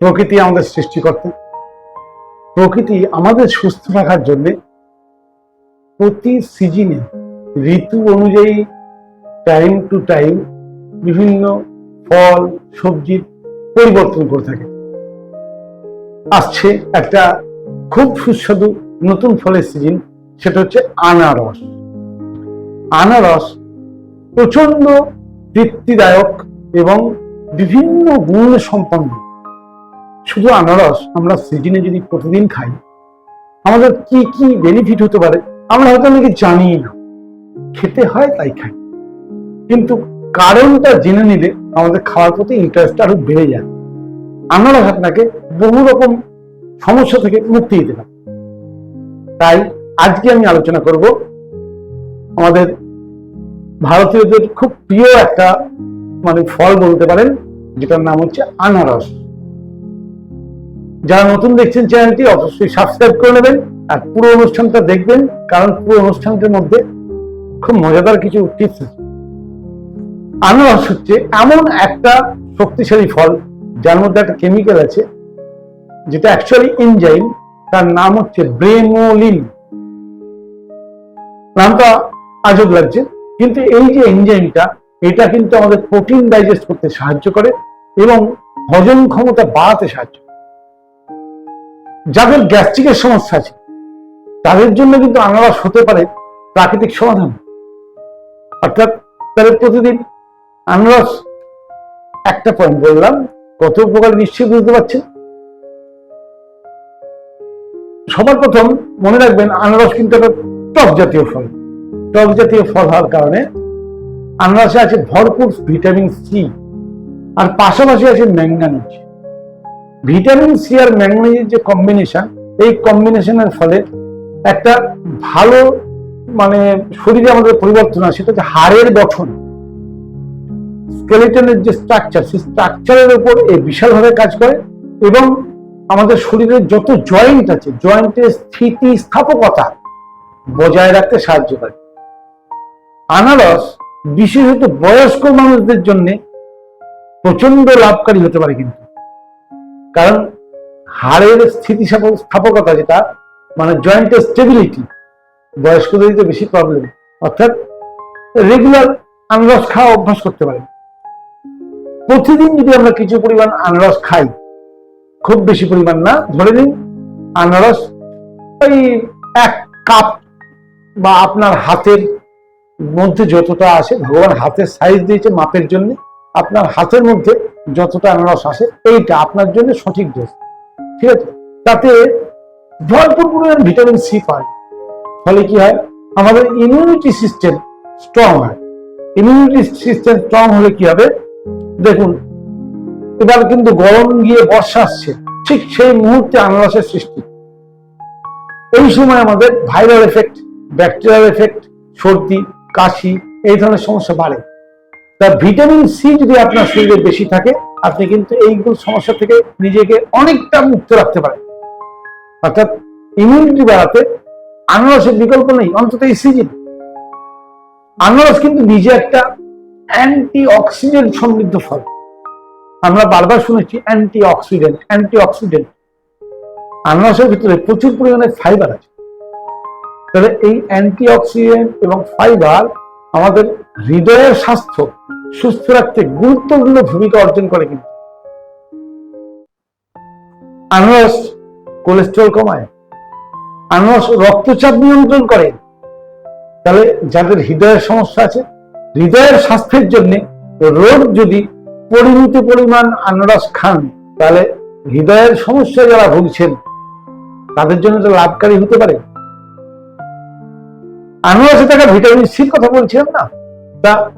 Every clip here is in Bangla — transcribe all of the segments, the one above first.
প্রকৃতি আমাদের সৃষ্টিকর্তা প্রকৃতি আমাদের সুস্থ রাখার জন্য প্রতি সিজনে ঋতু অনুযায়ী টাইম টু টাইম বিভিন্ন ফল সবজির পরিবর্তন করে থাকে। আসছে একটা খুব সুস্বাদু নতুন ফলের সিজন, সেটা হচ্ছে আনারস। আনারস প্রচণ্ড তৃপ্তিদায়ক এবং বিভিন্ন গুণ সম্পন্ন শুধু আনারস আমরা সিজনে যদি প্রতিদিন খাই, আমাদের কি কি বেনিফিট হতে পারে? আমরা হয়তো অনেকে জানি না। খেতে হয় তাই খাই। কিন্তু কারণটা জেনে নিলে আমাদের খাওয়ার প্রতি ইন্টারেস্ট আরও বেড়ে যায়। আনারস আপনাকে বহু রকম সমস্যা থেকে মুক্তি দিতে পারে। তাই আজকে আমি আলোচনা করব আমাদের ভারতীয়দের খুব প্রিয় একটা মানে ফল বলতে পারেন, যেটার নাম হচ্ছে আনারস। যারা নতুন দেখছেন চ্যানেলটি, অবশ্যই সাবস্ক্রাইব করে নেবেন আর পুরো অনুষ্ঠানটা দেখবেন, কারণ পুরো অনুষ্ঠানটির মধ্যে খুব মজাদার কিছু টিপস আছে। আনারস হচ্ছে, এমন একটা শক্তিশালী ফল, যার মধ্যে একটা কেমিক্যাল আছে, যেটা অ্যাকচুয়ালি এনজাইম তার নাম হচ্ছে ব্রেমোলিন নামটা আজব লাগছে, কিন্তু এই যে এনজাইমটা এটা কিন্তু আমাদের প্রোটিন ডাইজেস্ট করতে সাহায্য করে এবং হজম ক্ষমতা বাড়াতে সাহায্য করে। যাদের গ্যাস্ট্রিকের সমস্যা আছে, তাদের জন্য কিন্তু আনারস হতে পারে প্রাকৃতিক সমাধান। অর্থাৎ তাদের প্রতিদিন আনারস একটা পয়েন্ট বললাম, কত উপকার নিশ্চয়ই বুঝতে পারছেন? সবার প্রথম মনে রাখবেন, আনারস কিন্তু একটা টক জাতীয় ফল। টক জাতীয় ফল হওয়ার কারণে আনারসে আছে ভরপুর ভিটামিন সি, আর পাশাপাশি আছে ম্যাঙ্গানিজ ভিটামিন সি আর ম্যাঙ্গানিজের যে কম্বিনেশন এই কম্বিনেশনের ফলে একটা ভালো মানে শরীরে আমাদের পরিবর্তন আসে সেটা হচ্ছে হাড়ের গঠন। স্কেলেটনের যে স্ট্রাকচার সেই স্ট্রাকচারের উপর এই বিশালভাবে কাজ করে এবং আমাদের শরীরের যত জয়েন্ট আছে জয়েন্টের স্থিতি স্থাপকতা বজায় রাখতে সাহায্য করে। আনারস বিশেষত বয়স্ক মানুষদের জন্য প্রচণ্ড লাভকারী হতে পারে কিন্তু। কারণ হাড়ের স্থিতি স্থাপকতা যেটা মানে জয়েন্টের স্টেবিলিটি বয়স্কদের তো বেশি প্রবলেম অর্থাৎ রেগুলার আনারস খাওয়া অভ্যাস করতে পারে। প্রতিদিন যদি আমরা কিছু পরিমাণ আনারস খাই, খুব বেশি পরিমাণ না, ধরে নিন আনারস ওই এক কাপ বা আপনার হাতের মধ্যে যতটা আসে, ভগবান হাতের সাইজ দিয়েছে মাপের জন্য, আপনার হাতের মধ্যে যতটা আনারস আসে, এইটা আপনার জন্য সঠিক ডোজ ঠিক আছে? তাতে ভরপুর পরিমাণ ভিটামিন সি পায়। ফলে কি হয়? আমাদের ইমিউনিটি সিস্টেম স্ট্রং হয়। ইমিউনিটি সিস্টেম স্ট্রং হলে কি হবে? দেখুন, এবার কিন্তু গরম গিয়ে বর্ষা আসছে, ঠিক সেই মুহূর্তে আনারসের সৃষ্টি। এই সময় আমাদের ভাইরাল এফেক্ট ব্যাকটেরিয়াল এফেক্ট সর্দি, কাশি, এই ধরনের সমস্যা বাড়ে। তা ভিটামিন সি যদি আপনার শরীরে বেশি থাকে, আপনি কিন্তু এইগুলো সমস্যা থেকে নিজেকে অনেকটা মুক্ত রাখতে পারেন। অর্থাৎ ইমিউনিটি বাড়াতে আনারসের বিকল্প নেই, অন্তত এই সিজন আনারস কিন্তু নিজে একটা অ্যান্টি অক্সিডেন্ট সমৃদ্ধ ফল। আমরা বারবার শুনেছি অ্যান্টি অক্সিডেন্ট অ্যান্টি অক্সিডেন্ট আনারসের ভিতরে প্রচুর পরিমাণে ফাইবার আছে। তাহলে এই অ্যান্টি অক্সিডেন্ট এবং ফাইবার আমাদের হৃদয়ের স্বাস্থ্য সুস্থ রাখতে গুরুত্বপূর্ণ ভূমিকা অর্জন করে কিন্তু। আনারস কোলেস্ট্রল কমায়। আনারস রক্তচাপ নিয়ন্ত্রণ করে। তাহলে যাদের হৃদয়ের সমস্যা আছে, হৃদয়ের স্বাস্থ্যের জন্য রোগ যদি পরিমিত পরিমাণ আনারস খান, তাহলে হৃদয়ের সমস্যা যারা ভুগছেন, তাদের জন্য তো লাভকারী হতে পারে। আনারসে থাকা ভিটামিন সির কথা বলছিলাম না? তা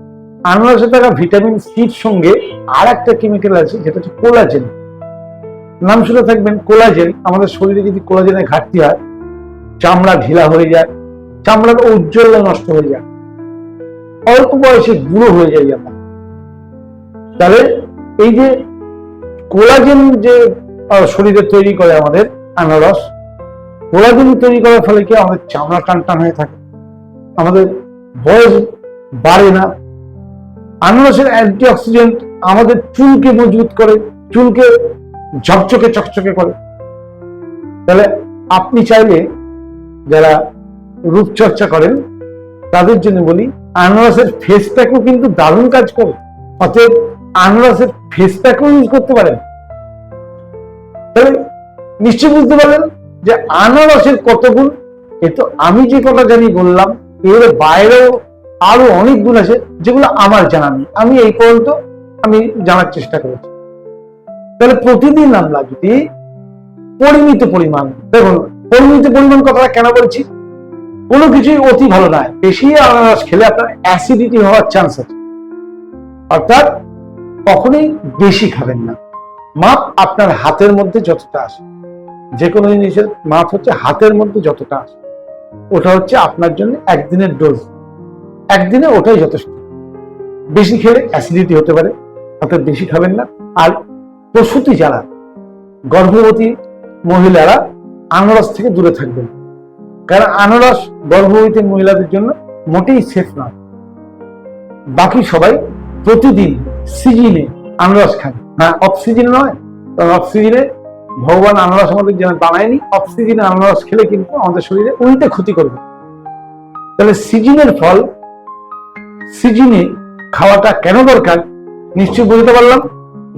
আনারসে থাকা ভিটামিন সির সঙ্গে আর একটা কেমিক্যাল আছে, যেটা হচ্ছে কোলাজেন নাম শুনে থাকবেন কোলাজেন আমাদের শরীরে যদি কোলাজেনের ঘাটতি হয়, চামড়া ঢিলা হয়ে যায়, চামড়ার ঔজ্জ্বল্য নষ্ট হয়ে যায়, অল্প বয়সে বুড়ো হয়ে যায় আমরা। তাহলে এই যে কোলাজেন যে শরীরে তৈরি করে আমাদের আনারস কোলাজেন তৈরি করার ফলে কি আমাদের চামড়া টান টান হয়ে থাকে? আমাদের বয়স বাড়ে না আনারসের অ্যান্টি অক্সিডেন্ট আমাদের চুলকে মজবুত করে, চুলকে ঝকঝকে, চকচকে করে। তাহলে আপনি চাইলে যারা রূপচর্চা করেন, তাদের জন্য বলি, আনারসের ফেস প্যাকও কিন্তু দারুণ কাজ করে। অতএব আনারসের ফেস প্যাকও ইউজ করতে পারেন। তাহলে নিশ্চয় বুঝতে পারলেন যে আনারসের কত গুণ? এ তো আমি যে কথা জানি বললাম, এর বাইরেও আরও অনেক গুণ আছে যেগুলো আমার জানা নেই। আমি এই পর্যন্ত আমি জানার চেষ্টা করেছি। তাহলে প্রতিদিন আমরা যদি পরিমিত পরিমাণ, দেখুন, পরিমিত পরিমাণ কথাটা কেন বলছি? কোনো কিছুই অতি ভালো নয়। বেশি আনারস খেলে আপনার অ্যাসিডিটি হওয়ার চান্স আছে। অর্থাৎ কখনোই বেশি খাবেন না। মাপ আপনার হাতের মধ্যে যতটা আসে যে কোনো জিনিসের মাপ হচ্ছে হাতের মধ্যে যতটা আসে ওটা হচ্ছে আপনার জন্য একদিনের ডোজ একদিনে ওটাই যথেষ্ট। বেশি খেলে অ্যাসিডিটি হতে পারে, অর্থাৎ বেশি খাবেন না। আর প্রসূতি যারা, গর্ভবতী মহিলারা আনারস থেকে দূরে থাকবেন। কারণ আনারস গর্ভবতী মহিলাদের জন্য মোটেই সেফ নয়। বাকি সবাই প্রতিদিন সিজনে আনারস খান হ্যাঁ অফ সিজনে নয়, কারণ অফ সিজনে ভগবান আনারস আমাদের যেন বানায়নি। অফ সিজনে আনারস খেলে কিন্তু আমাদের শরীরে উল্টে ক্ষতি করবে। তাহলে সিজনের ফল সিজনে খাওয়াটা কেন দরকার? নিশ্চয়ই বুঝতে পারলাম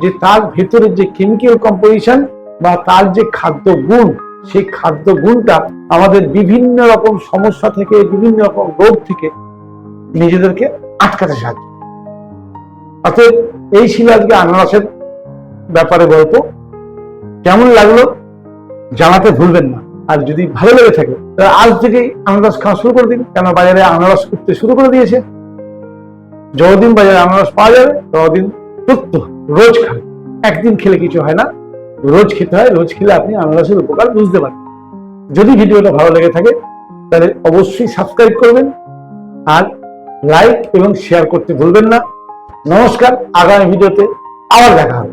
যে তার ভেতরে যে কেমিক্যাল কম্পোজিশন বা তার যে খাদ্য গুণ, সেই খাদ্য গুণটা আমাদের বিভিন্ন রকম সমস্যা থেকে, বিভিন্ন রকম রোগ থেকে নিজেদেরকে আটকাতে সাহায্য। অতএব এই ছিল আজকে আনারসের ব্যাপারে গল্প। কেমন লাগল জানাতে ভুলবেন না। আর যদি ভালো লেগে থাকে, তাহলে আজ থেকেই আনারস খাওয়া শুরু করে দিন। কেন বাজারে আনারস উঠতে শুরু করে দিয়েছে। যতদিন বাজারে আনারস পাওয়া যাবে, ততদিন প্রত্যহ রোজ খান একদিন খেলে কিছু হয় না, রোজ খেতে হয়, রোজ খেলে আপনি আনারসের উপকার বুঝতে পারেন যদি ভিডিওটা ভালো লেগে থাকে, তাহলে অবশ্যই সাবস্ক্রাইব করবেন আর লাইক এবং শেয়ার করতে ভুলবেন না। নমস্কার, আগামী ভিডিওতে আবার দেখা হবে।